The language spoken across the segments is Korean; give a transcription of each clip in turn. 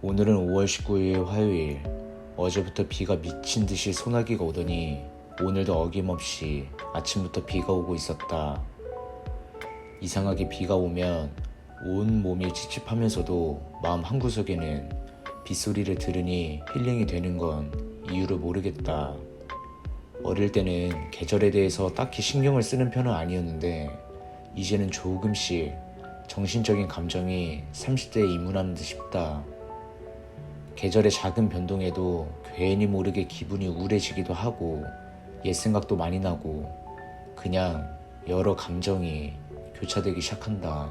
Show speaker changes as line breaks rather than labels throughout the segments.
오늘은 5월 19일 화요일. 어제부터 비가 미친 듯이 소나기가 오더니 오늘도 어김없이 아침부터 비가 오고 있었다. 이상하게 비가 오면 온 몸이 찝찝하면서도 마음 한구석에는 빗소리를 들으니 힐링이 되는 건 이유를 모르겠다. 어릴 때는 계절에 대해서 딱히 신경을 쓰는 편은 아니었는데 이제는 조금씩 정신적인 감정이 30대에 입문하는 듯 싶다. 계절의 작은 변동에도 괜히 모르게 기분이 우울해지기도 하고 옛 생각도 많이 나고 그냥 여러 감정이 교차되기 시작한다.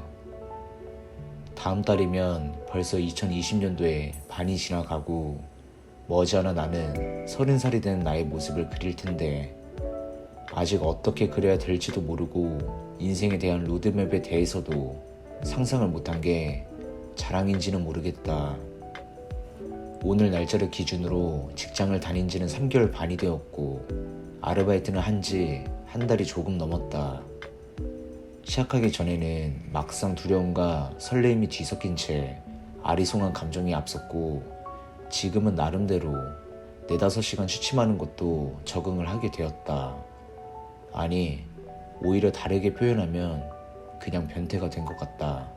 다음 달이면 벌써 2020년도에 반이 지나가고 머지않아 나는 서른 살이 된 나의 모습을 그릴 텐데 아직 어떻게 그려야 될지도 모르고 인생에 대한 로드맵에 대해서도 상상을 못한 게 자랑인지는 모르겠다. 오늘 날짜를 기준으로 직장을 다닌 지는 3개월 반이 되었고 아르바이트는 한 지 한 달이 조금 넘었다. 시작하기 전에는 막상 두려움과 설레임이 뒤섞인 채 아리송한 감정이 앞섰고 지금은 나름대로 네다섯 시간 취침하는 것도 적응을 하게 되었다. 아니, 오히려 다르게 표현하면 그냥 변태가 된 것 같다.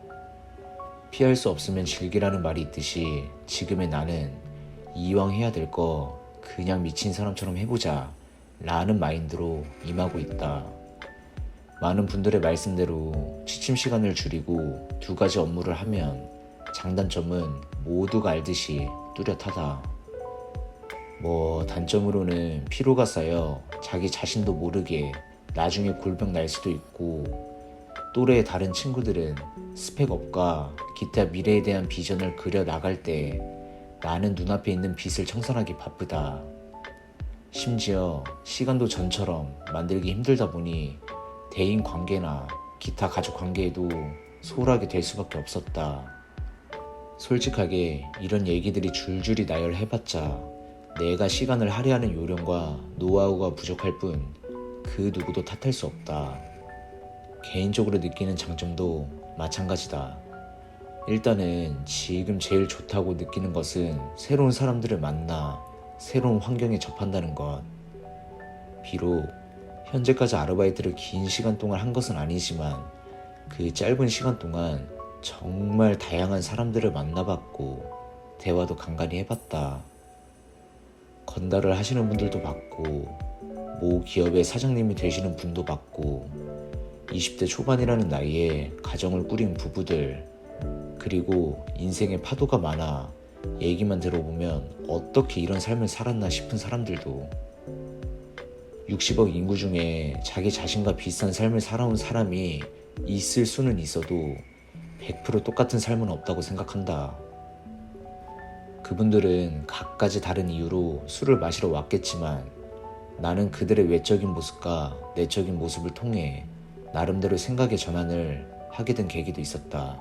피할 수 없으면 즐기라는 말이 있듯이 지금의 나는 이왕 해야 될 거 그냥 미친 사람처럼 해보자 라는 마인드로 임하고 있다. 많은 분들의 말씀대로 취침 시간을 줄이고 두 가지 업무를 하면 장단점은 모두가 알듯이 뚜렷하다. 뭐 단점으로는 피로가 쌓여 자기 자신도 모르게 나중에 골병 날 수도 있고 또래의 다른 친구들은 스펙업과 기타 미래에 대한 비전을 그려 나갈 때 나는 눈앞에 있는 빛을 청산하기 바쁘다. 심지어 시간도 전처럼 만들기 힘들다 보니 대인 관계나 기타 가족 관계에도 소홀하게 될 수밖에 없었다. 솔직하게 이런 얘기들이 줄줄이 나열해봤자 내가 시간을 할애하는 요령과 노하우가 부족할 뿐 그 누구도 탓할 수 없다. 개인적으로 느끼는 장점도 마찬가지다. 일단은 지금 제일 좋다고 느끼는 것은 새로운 사람들을 만나 새로운 환경에 접한다는 것. 비록 현재까지 아르바이트를 긴 시간 동안 한 것은 아니지만 그 짧은 시간 동안 정말 다양한 사람들을 만나봤고 대화도 간간히 해봤다. 건달을 하시는 분들도 봤고 모 기업의 사장님이 되시는 분도 봤고 20대 초반이라는 나이에 가정을 꾸린 부부들 그리고 인생에 파도가 많아 얘기만 들어보면 어떻게 이런 삶을 살았나 싶은 사람들도 60억 인구 중에 자기 자신과 비슷한 삶을 살아온 사람이 있을 수는 있어도 100% 똑같은 삶은 없다고 생각한다. 그분들은 각가지 다른 이유로 술을 마시러 왔겠지만 나는 그들의 외적인 모습과 내적인 모습을 통해 나름대로 생각의 전환을 하게 된 계기도 있었다.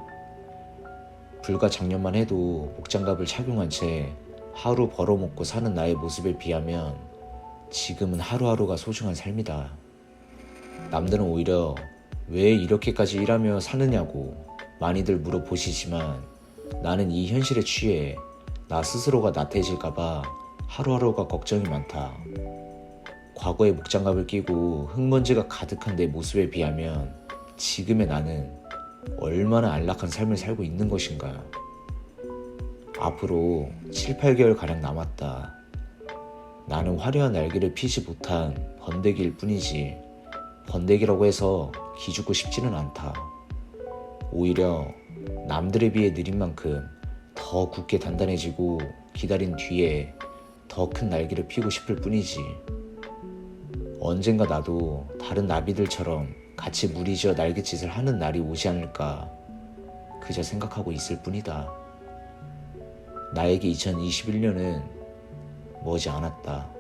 불과 작년만 해도 목장갑을 착용한 채 하루 벌어먹고 사는 나의 모습에 비하면 지금은 하루하루가 소중한 삶이다. 남들은 오히려 왜 이렇게까지 일하며 사느냐고 많이들 물어보시지만 나는 이 현실에 취해 나 스스로가 나태해질까봐 하루하루가 걱정이 많다. 과거에 목장갑을 끼고 흙먼지가 가득한 내 모습에 비하면 지금의 나는 얼마나 안락한 삶을 살고 있는 것인가. 앞으로 7, 8개월 가량 남았다. 나는 화려한 날개를 피지 못한 번데기일 뿐이지 번데기라고 해서 기죽고 싶지는 않다. 오히려 남들에 비해 느린 만큼 더 굳게 단단해지고 기다린 뒤에 더 큰 날개를 피고 싶을 뿐이지. 언젠가 나도 다른 나비들처럼 같이 무리지어 날갯짓을 하는 날이 오지 않을까 그저 생각하고 있을 뿐이다. 나에게 2021년은 머지 않았다.